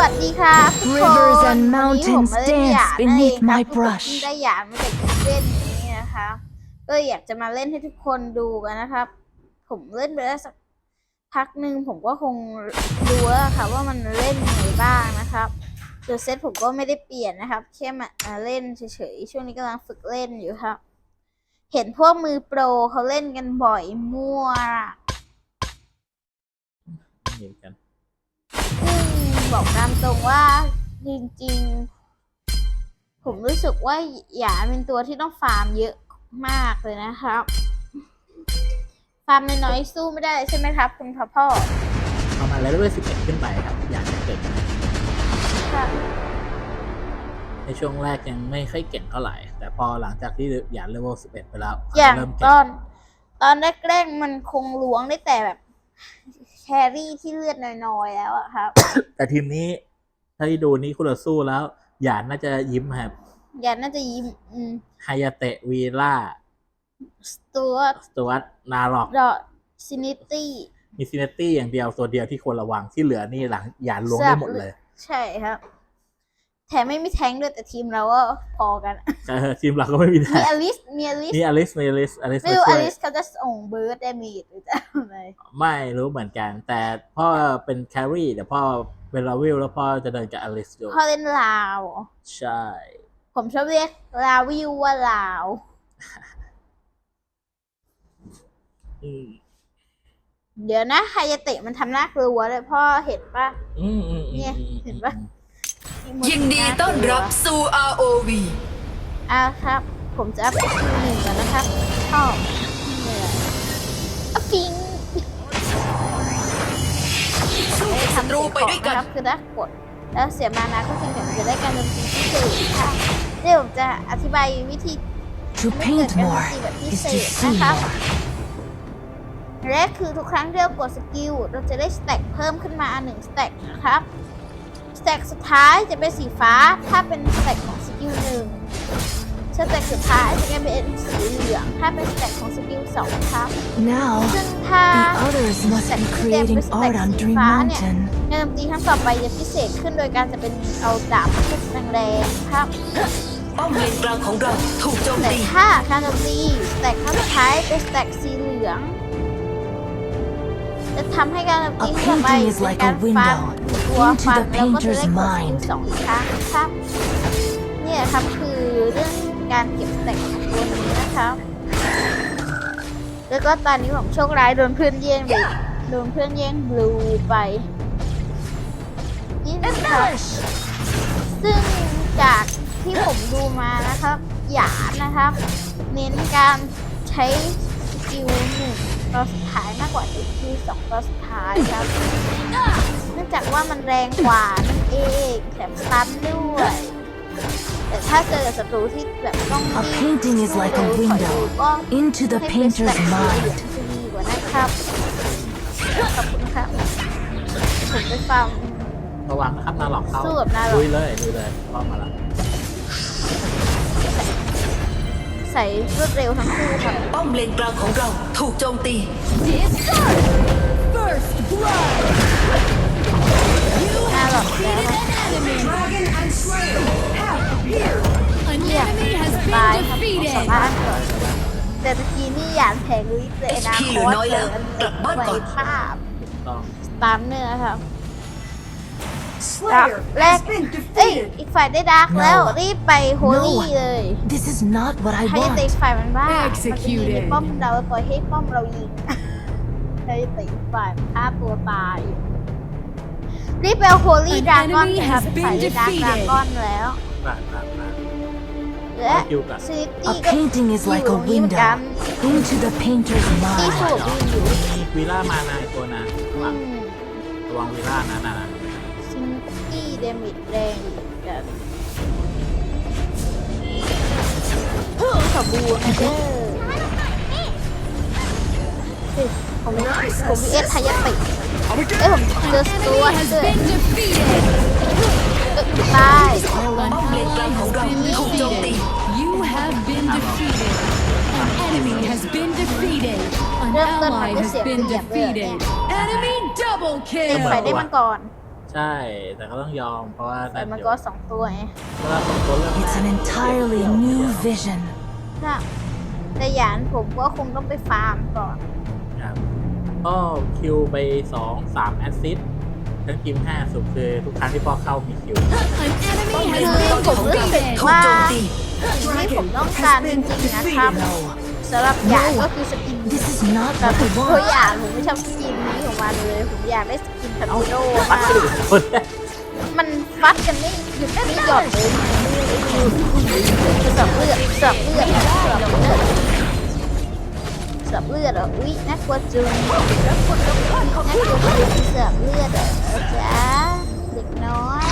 วัสดีครับทุกคน Rivers and วันนี้ผม mountains มาเล่นหยา dance นั่นเอง beneath ครับ my ผม brush เพิ่งได้หยามาจากเล่นนี้นะคะก็เลยอยากจะมาเล่นให้ทุกคนดูกันนะครับ ผมเล่นไปแล้วสักพักหนึ่งผมก็คงดูแล้วค่ะว่ามันเล่นยังไงบ้างนะครับตัวเซตผมก็ไม่ได้เปลี่ยนนะครับแค่มามาเล่นเฉยๆช่วงนี้กำลังฝึกเล่นอยู่ครับ เห็นพวกมือโปรเขาเล่นกันบ่อยมั่ว เห็นกันซึ่ง บอกตามตรงว่าจริงๆ ผมรู้สึกว่าหยาเป็นตัวที่ต้องฟาร์มเยอะมากเลยนะครับ ฟาร์มน้อยๆสู้ไม่ได้ใช่ไหมครับ คุณพ่อพ่อประมาณเลเวลสิบเอ็ดขึ้นไปครับ อยากจะเก่งครับในช่วงแรกยังไม่ค่อยเก่งเท่าไหร่ แต่พอหลังจากที่อยากเลเวลสิบเอ็ดไปแล้วอย่างเริ่มตเก่องนตอนแรกๆมันคงล้วงได้แต่แบบแค รี่ที่เลือดน้อยๆแล้วอะครับ แต่ทีมนี้ถ้าที่ดูนี่คุณต่อสู้แล้ว หยานน่าจะยิ้มครับหยาน่าจะยิ้ม อืมไฮยาเตะวีล่าสตูดสตูวัตนาร็อกดอซินิตี้มีซินเนตี้อย่างเดียวตัวเดียวที่ควรระวังที่เหลือนี่หลังหยานล้วงได้หมดเลย ใช่ครับ แถมไม่มีแท้งด้วยแต่ทีมเราก็พอกัน เออทีมเราก็ไม่มีมีแท้อลิส มีอลิสมีอลิสมีอลิสอลิสไม่มารู้อช่วยลิสเขาจะส่งเบิร์ดได้มีหรือจะอะไรไม่รู้เหมือนกัน แต่พ่อเป็นแครี่เดี๋ยวพ่อเป็นลาวิลแล้วพ่อจะเดินกับอลิสอยู่ พ่อเล่นลาวใช่ ผมชอบเรียกลาวิวว่าลาว อืมเดี๋ยวนะไฮยาเตะมันทำหน้ากลัวเลยพ่อเห็นปะ อืมอืมอืมเนี่ยอืมเห็นปะ ยินดีต้อนรับสู่ ROV อะครับ ผมจะอัพหนึ่งก่อนนะครับชอบเหนื่อยอะฟิงทำรูไปด้วยกันนะครับคือถ้ากด แล้วเสียมานาก็จริงแต่มันจะได้การโจมตีพิเศษค่ะเดี๋ยวผมจะอธิบายวิธี To ไม่เกิด paint การโจม more ตีแบบพิ is เศ to ษ see นะครับ more. แรกคือทุกครั้งที่เรากดสกิลเราจะได้สแต็กเพิ่มขึ้นมาหนึ่งสแต็กนะครับ สแต็กสุดท้ายจะเป็นสีฟ้า ถ้าเป็นสแต็กของสกิลหนึ่งสแต็กสุดท้ายจะเป็นสีเหลือง ถ้าเป็นสแต็กของสกิลสองครับ Now, ซึ่งถ้า the others must be creating art on Dream Mountain. การโจมตีครั้งต่อไปจะพิเศษขึ้นโดยการจะเป็นเอาดาบทุบแรงๆครับป้อมเลนกลางของเราถูกโจมแต่ตีถ้าการโจมตีสแต็กครั้งสุดท้ายเป็นสแต็กสีเหลือง จะทำให้การโจมตี A ครั้งต่อไป painting is เป็น like การ a ฟัน window ตัว into ฟัน the แล้วก็จะได้ก painter's ดสกิล mind สองครั้งครับเนี่ยครับคือเรื่องการเก็บสแต็กของตัวนี้นะครับ แล้วก็ตอนนี้ผมโชคร้ายโดนเพื่อนแย่งไปโดนเพื่อนแย่งบลูไปนี่นะครับซึ่งจากที่ผมดูมานะครับหยาดนะครับ เน้นการใช้สกิลหนึ่ง ตอนสุดท้ายมากกว่าสกิลสองตอนสุดท้ายครับ เนื่องจากว่ามันแรงกว่านั่นเองแถมสตันด้วย แต่ถ้าเจอกับศัตรูที่แบบต้อง A painting is like a window ก็ into the ให้เป็นสแต็ painter's กสีเหลือง mind. จะดีกว่านะครับขอบคุณครับผมไปฟังระวังนะครับนาหลอกเข้าสู้กับนาหลอกลุยเลยลุยเลยเข้ามาแล้ว ใส่รวดเร็วทั้งคู่ครับป้อมเลนกลางของเราถูกโจมตีน่าหลอกแล้วครับ An เยี่ยม enemy has ตาย been ครับผม defeated. สามารถก่อนแต่ตะกี้นี่อยากแทงลิฟเลยนะ HP เหลือน้อยแล้วกลับบ้านก่อนภาพต้อง ตามเนื้อครับ ดาร์กแรกเอ้ยอีกฝ่ายได้ดาร์กแล้ว รีบไปโฮลี่ No. เลย This is not what I ให้ตี want. ฝ่ายมันบ้ามันจะยิง Executed ในป้อมเราแล้วปล่อยให้ป้อมเรายิงให้ตีฝ่ายมันฆ่าตัวตาย รีบไปเอาโฮลี่ An ดากอน enemy ครับ has ฝ่าย been ได้ดาร์ก defeated ดากอนแล้วปาดปาดปาดและคิวกับ ซิ A ตี้ก็ painting is อยู่ like ตร a งนี้เหมือนกัน window into the painter's ที่ mind. สูบยืนอยู่มีวีล่ามานายตัวนะข้างหอืลังมระวังวีล่านะนะนะซิง กี้เดมิดแรงอยู่เหมือนกันขบูไอเดอร์ผมผมวีเอสไทยติเอ้ยผมเจอ An สตัว enemy has ด้วย been defeated. ตายป้อมเลนกลางของเราถูกโจมตี You have been defeated. An enemy has been defeated. An ally has been defeated. Enemy double เต็ม kill. ฝ่ายได้มังกร ใช่ แต่ก็ต้องยอมเพราะว่าแต่นั่นมันอยู่ก็สองตัวไงเพราะว่าสองตัวเรื่อง It's an entirely new vision. ถ้าแต่หยานผมก็คงต้องไปฟาร์มก่อนครับก็คิวไปสองสามแอสซิสต์ทั้งทีมห้าสุดคือทุกครั้งที่พ่อเข้ามีคิว An enemy คือ has ผม been รู้สึก defeated. ถูกว่าโจมตีสิ่งที่ผมต้องการจริงๆนะครับ สำหรับหยานก็คือสกิน This is not แบบ what I เพราะ want. หยานผมไม่ชอบสกินนี้ของมันเลย ผมอยากได้สกินทันโดปัดมากไปดูคนแรกมันฟัดกันไม่หยุดไม่หย่อนเลยสับเลือดสับเลือดสับเลือดสับเลือดเหรออุ๊ยน่ากลัวจุงน่ากลัวจุงสับเลือดเหรอจ๊ะเด็กน้อย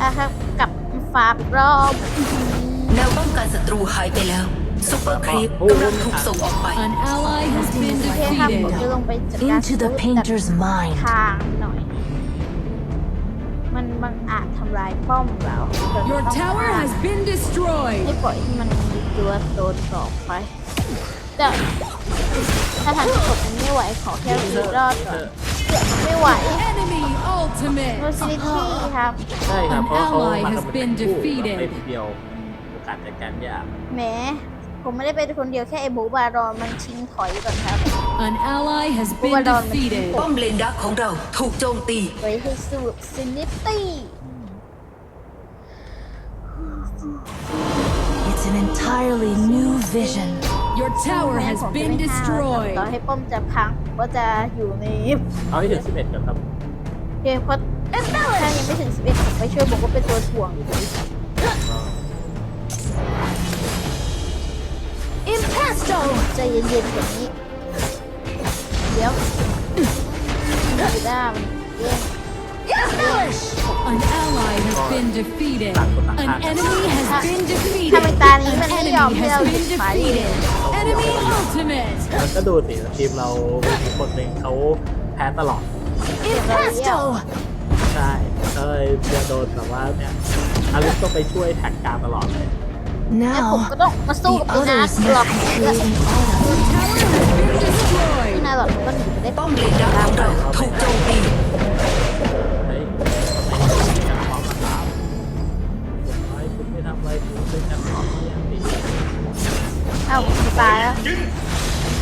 อะครับกลับฟาร์มอีกรอบแนวป้องกันศัตรูหายไปแล้ว ซุปเปอร์ครีปกำลังถูกส่งออกไป An ally has been โอเคครับผม defeated. จะลงไปจัดการ Into the painter's mind. ทางหน่อย มันมันอาจทำลายป้อมเราเรา Your ต้อง tower ฆ่า has been destroyed. ไม่ปล่อยให้มันมีตัวโดนต่อไป แต่ถ้าทางที่ผมไม่ไหวขอแค่ชีวิตรอดก่อนเกือบไม่ไหว Enemy ultimate. โนซิลิตี้ครับ ใช่ครับ เพราะเขา An ally มา has กันเป็น been คู่ defeated ไม่คนเดียวโอกาสจัดการยากแหม ผมไม่ได้เป็นคนเดียวแค่ไอ้บูบารอนมันชิงถอยก่อนครับ An ally has been Well done. defeated. ป้อมเลนดักของเราถูกโจมตี ไว้ให้สู้ซินิตี้ It's an entirely new vision. Your tower has been ต่อ destroyed. ให้ป้อมจะพังผมก็จะอยู่ในเอาให้ถึงสิบเอ็ดก่อนครับเกมเพราะถ้ายังไม่ถึง 11ผมไปช่วยผมก็เป็นตัวถ่วงอยู่ดี Impasto. ใจเย็นๆแบบนี้ เดี๋ยวอยู่ด้ามเย่ง An ally has been defeated. An enemy has been ถ้าไม่ defeated. ตานี้มัน An ไม่ยอม enemy ให้เรา has หยุด been ไฟ defeated. Enemy ultimate. แล้วก็ดูสิทีมเรามีคนหนึ่งเขาแพ้ตลอด Impasto! ใช่ก็เลยจะโดนแบบว่าเนี่ยอาริสต้องไปช่วยแท็กกลารตลอดเลย แล้วผม Now, ก็ต้องมาสู้ the กับพี่นา others หลอก must be เพื่อ creating order. Tower has been พี่ destroyed. นาหลอกก็หนีไปได้ป้อมเลนดักของเราถูกโจมตีเฮ้ยทำไมถึงกันพร้อมกันครับอย่างน้อยคุณไม่ทำอะไรคุณเป็นกันพร้อมอย่างดีเอ้าผมตายแล้ว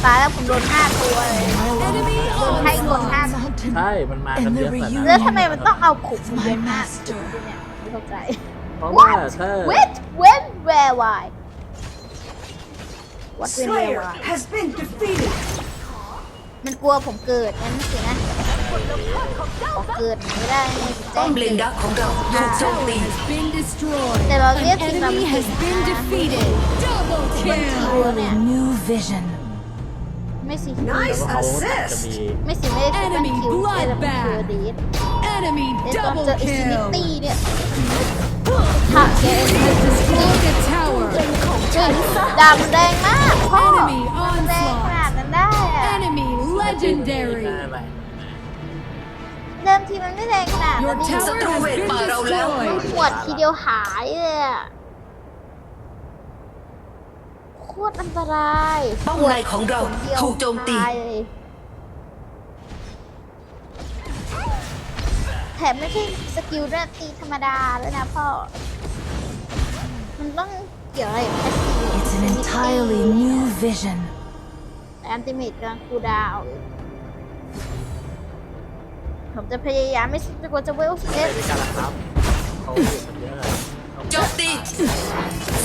ตายแล้วผมโดนห้าตัวเลย Enemy โดนให้โดนห้า Mountain ใช่ มันมากันเยอะขนาดนั้น แล้วทำไมมันต้องเอาขุม of my master. เนี่ยไม่เข้าใจ เพราะว่าถ้า Wait when where why What when where why has been defeated มันกลัวผมเกิดงั้นสินะผมเกิดไม่ได้ไงผมแจ้ ป้อง มเล เกิ น ด ดักของเราถูกโจมตี has been destroyed.แต่เราเรียก An ทีมเรา enemy เป็น has been defeated. Double kill. Entirely new vision. ไม่สิ แล้วเขาอาจจะมี ไม่สิไม่ได้เป็น Enemy คิวแต่เป็น bloodbath คิวดีด Enemy เดี๋ยวตอน double เจออิซินิ kill. ตี้เนี่ย ถ้าแก Has destroyed a tower. ดำแดงมากพ่อ Enemy แดงข onslaught. นาดนั้นได้อะ Enemy ไม่ legendary. น่าอะไรเดิมทีมันไม่แดงขนาด Your นั้นนี่ tower has been destroyed. หวดทีเดียวหายเลยอะโคตรอันตรายป้อมในของเราหวดเดียวถูกโจมตี ถมไม่ใช่สกิลเลือดตีธรรมดาแล้วนะพ่อ มันต้องเกี่ยวอะไรกับแพสซีฟ It's an entirely new vision. แต่อันติเมตกำลังคูลดาวน์อยู่ผมจะพยายามไม่สุดจนกว่าจะเวลสิบเอ็ดไม่การละครับเขาอยู่กันเยอะเลยโจมตี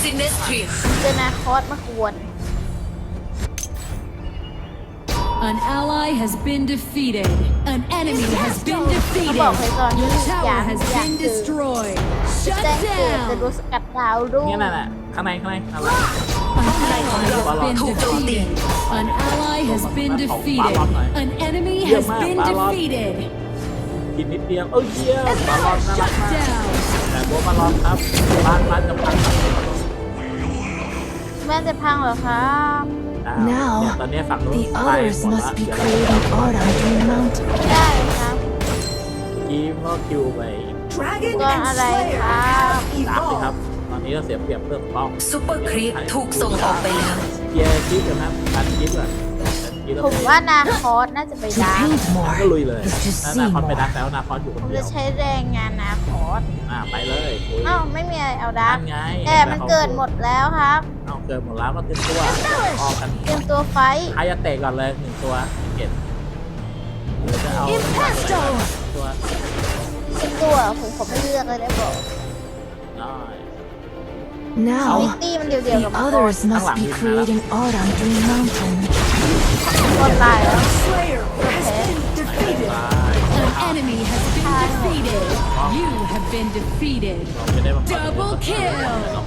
ซินเนสเทรียเจอนาคอสมากวน An ally has been defeated. An enemy has been เขาบอก defeated. เลยตอนนี้ Your อ tower ย่าง has อย่าง been คือ destroyed. แจ้ Shut งเกิดจะโดน down. สกัดดาวรุ่ง เนี่ยนั่นแหละข้างในข้างในอะไร An ally has been defeated. An ally has been defeated. An enemy has been defeated. กินนิดเดียว เอ้ยเยี่ยมบอลลอนน่ารัก Shut มาก down. แต่บัวบอลลอนครับบ้านบ้านจะพัง ครับแม่จะพังเหรอครับอ้าวเนี่ย Now, ตอนนี้ฝั่งนู้น the ไป others หมด must ละ be เดี๋ยว creating order on Dream Mountain. ได้ครับ กีมก็คิวไปตัวอะไรครับสามเลยครับตอนนี้เราเสียเปรียบเรื่องป้อมซุปเปอร์ครีปถูกส่งออกไปแล้วเคลียร์คลิปกันครับตัดคลิปก่อนตัดคลิปทีละ ผมว่านาคอสน่าจะไป To ดัก paint ก็ more ลุยเลย is to นา see นาคอนไปดัก more. แล้วนาคอนอยู่คผนมเดียจะวใช้แรงงานนาคอสอ่าไปเลยคุยอ้าวไม่มีอะไรเอาดันั่กนไงแต่มันเกิดหมดแล้วครับเอาเกิดหมดแล้วก็เต็มตัวออกกันเตรียมตัวไฟท์ใครจะเตะก่อนเลยหนึ่งตัวเก็บหรือจะเอา Impasto! ตัวเป็นตัวผมผมไม่เลือกเลยได้บอกน้อย มิ Now, ตี้มันเดียวๆ the กับมังกร others must be creating art on Dream Mountain. มังกรตายแล้ว Slayer โอเคตาย An enemy has been defeated. You have been defeated. เราไม่ได้มา Double kill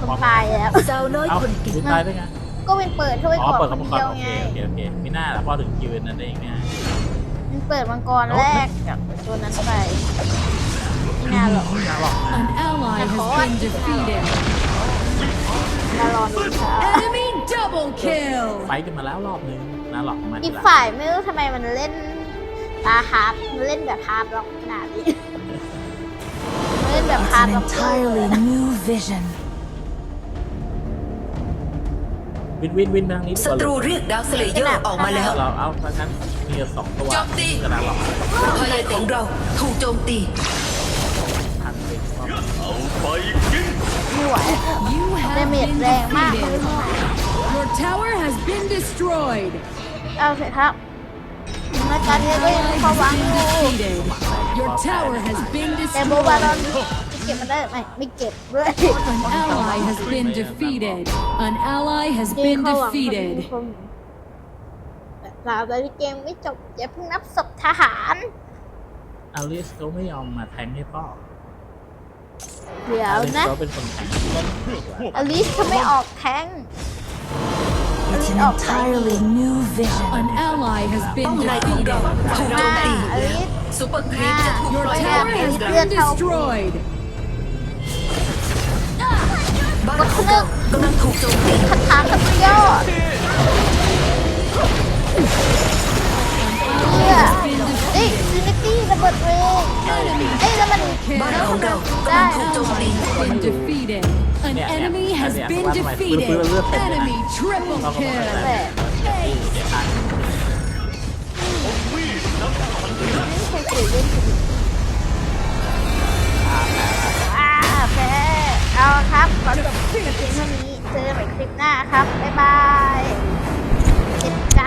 ผมตายแล้ว สาวน้อยเอาคนเก่ง คุณตายได้ไง ก็เป็นเปิดถ้วยอ๋อ ก่อนเปิดคกับนมังกเดีรยวโอเคไง โอเคโอเคมีหน้าแล้วพอถึงคิวนั้นได้ง่ายมันเปิดมังกรแรกกับตัวนั้นไปไม่น่าหรอกน่ารอนะ An ally has been defeated. น่ารอดูครับ Enemy double kill. ไฟกันมาแล้วรอบนึง น่าหรอกมาอีทีกหลังฝ่ายไม่รู้ทำไมมันเล่นตาฮาร์ดมันเล่นแบบฮาร์ดล็อกขนาดนี้มันเล่นแบบ It's ฮาร์ด an ล็อก entirely new vision. วินวินวินทางนี้ดีศักว่าตรูเลยเรียกดาวสเลเยอร์ออกมาแล้ว เราเอาถ้างั้นมีสองตัวโจมตีก็น่าหรอกพลังของเราถูกโจมตี ทันไปรอบไม่ไหว You ดา have เมจ been แรงมากไม่ defeated. รู้ทำไม Your tower has been destroyed. เอาเสร็จครับรายการนี้ก็ยังมี Ally ความหวัง has อ been ยู่ defeated. Your tower has been แต่โบบาลอน destroyed. จะเก็บมันได้ไหมไม่เก็บด้วย An ally has been defeated. An ally has มี been ความหวัง defeated. แต่ตราบใดที่เกมไม่จบอย่าเพิ่งนับศพทหาร อลิสเขาไม่ยอมมาแทงให้พ่อเดี๋ยอวลิสนะ เขาเป็นคนแทงอลิสเขาไม่ออกแทง It's an entirely new vision. An ally has ป้อ been มในของเรา defeated. ถูก ห โจ น้าม ตี อลิส ซูเปอร์ครีปจะถูก Your ปล่อย tower แล้ว has been destroyed. บ้านของเรากำลังถูกโจมตี คาถาขัดยอดเฮีย Has been เอ้ยซินิตี้ระเบิดเวงเอ้ยแล้วมันบ้านของเรากำได้ลังถูกโจมตี Has been defeated. An Yeah, yeah. enemy has Yeah, been yeah. defeated. We're- we're- we're- Enemy triple เราก็ไม่ kill. ได้เดี๋ยวทันไม่เคยเล่นอ่าแพ้เอาครับขอจบคลิปเพียงเท่านี้เจอกันใหม่คลิปหน้าครับบ๊ายบายเจ็บใจ